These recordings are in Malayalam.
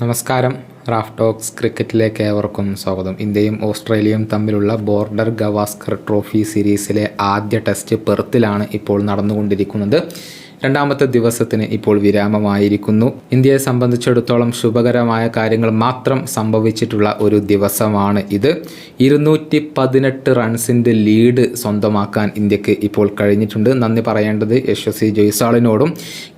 നമസ്കാരം. റാഫ് ടോക്സ് ക്രിക്കറ്റിലേക്ക് ഏവർക്കും സ്വാഗതം. ഇന്ത്യയും ഓസ്ട്രേലിയയും തമ്മിലുള്ള ബോർഡർ ഗവാസ്കർ ട്രോഫി സീരീസിലെ ആദ്യ ടെസ്റ്റ് പെർത്തിലാണ് ഇപ്പോൾ നടന്നുകൊണ്ടിരിക്കുന്നത്. രണ്ടാമത്തെ ദിവസത്തിന് ഇപ്പോൾ വിരാമമായിരിക്കുന്നു. ഇന്ത്യയെ സംബന്ധിച്ചിടത്തോളം ശുഭകരമായ കാര്യങ്ങൾ മാത്രം സംഭവിച്ചിട്ടുള്ള ഒരു ദിവസമാണ് ഇത്. ഇരുന്നൂറ്റി പതിനെട്ട് റൺസിന്റെ ലീഡ് സ്വന്തമാക്കാൻ ഇന്ത്യയ്ക്ക് ഇപ്പോൾ കഴിഞ്ഞിട്ടുണ്ട്. നന്ദി പറയേണ്ടത് യശസ്വി ജയ്സാളിനോടും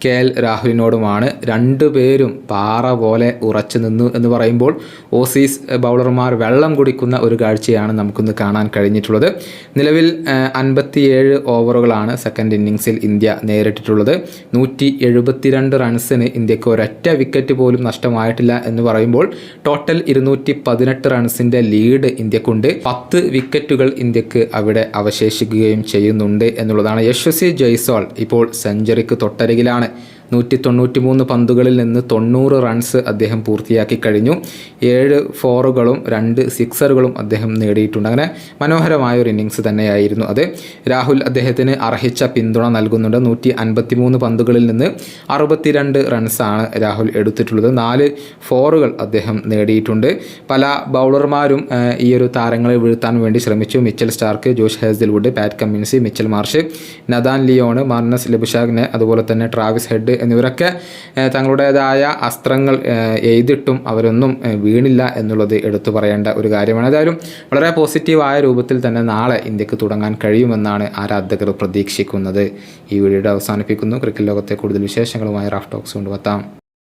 കെ എൽ രാഹുലിനോടുമാണ്. രണ്ടുപേരും പാറ പോലെ ഉറച്ചു നിന്നു എന്ന് പറയുമ്പോൾ ഓസീസ് ബൗളർമാർ വെള്ളം കുടിക്കുന്ന ഒരു കാഴ്ചയാണ് നമുക്കിന്ന് കാണാൻ കഴിഞ്ഞിട്ടുള്ളത്. നിലവിൽ അൻപത്തിയേഴ് ഓവറുകളാണ് സെക്കൻഡ് ഇന്നിങ്സിൽ ഇന്ത്യ നേരിട്ടിട്ടുള്ളത്. നൂറ്റി എഴുപത്തിരണ്ട് റൺസിന് ഇന്ത്യയ്ക്ക് ഒരൊറ്റ വിക്കറ്റ് പോലും നഷ്ടമായിട്ടില്ല എന്ന് പറയുമ്പോൾ ടോട്ടൽ ഇരുന്നൂറ്റി പതിനെട്ട് റൺസിന്റെ ലീഡ് ഇന്ത്യക്കുണ്ട്. പത്ത് വിക്കറ്റുകൾ ഇന്ത്യയ്ക്ക് അവിടെ അവശേഷിക്കുകയും ചെയ്യുന്നുണ്ട് എന്നുള്ളതാണ് യശസ്വി ജയ്സ്വാൾ ഇപ്പോൾ സെഞ്ചുറിക്ക് തൊട്ടരികിലാണ്. നൂറ്റി തൊണ്ണൂറ്റി മൂന്ന് പന്തുകളിൽ നിന്ന് തൊണ്ണൂറ് റൺസ് അദ്ദേഹം പൂർത്തിയാക്കി കഴിഞ്ഞു. ഏഴ് ഫോറുകളും രണ്ട് സിക്സറുകളും അദ്ദേഹം നേടിയിട്ടുണ്ട്. അങ്ങനെ മനോഹരമായ ഒരു ഇന്നിങ്സ് തന്നെയായിരുന്നു അത്. രാഹുൽ അദ്ദേഹത്തിന് അർഹിച്ച പിന്തുണ നൽകുന്നുണ്ട്. നൂറ്റി അൻപത്തി മൂന്ന് പന്തുകളിൽ നിന്ന് അറുപത്തിരണ്ട് റൺസാണ് രാഹുൽ എടുത്തിട്ടുള്ളത്. നാല് ഫോറുകൾ അദ്ദേഹം നേടിയിട്ടുണ്ട്. പല ബൗളർമാരും ഈ ഒരു താരങ്ങളെ വീഴ്ത്താൻ വേണ്ടി ശ്രമിച്ചു. Mitchell Starc Josh Hazlewood Pat Cummins Mitchell Marsh Nathan Lyon Marnus Labuschagne അതുപോലെ തന്നെ ട്രാവിസ് ഹെഡ് എന്നിവരൊക്കെ തങ്ങളുടേതായ അസ്ത്രങ്ങൾ എഴുതിട്ടും അവരൊന്നും വീണില്ല എന്നുള്ളത് എടുത്തു പറയേണ്ട ഒരു കാര്യമാണ്. ഏതായാലും വളരെ പോസിറ്റീവായ രൂപത്തിൽ തന്നെ നാളെ ഇന്ത്യയ്ക്ക് തുടങ്ങാൻ കഴിയുമെന്നാണ് ആരാധകർ പ്രതീക്ഷിക്കുന്നത്. ഈ വീഡിയോയുടെ അവസാനിപ്പിക്കുന്നു. ക്രിക്കറ്റ് ലോകത്തെ കൂടുതൽ വിശേഷങ്ങളുമായി റാഫ് ടോക്സ് കൊണ്ടുവെത്താം.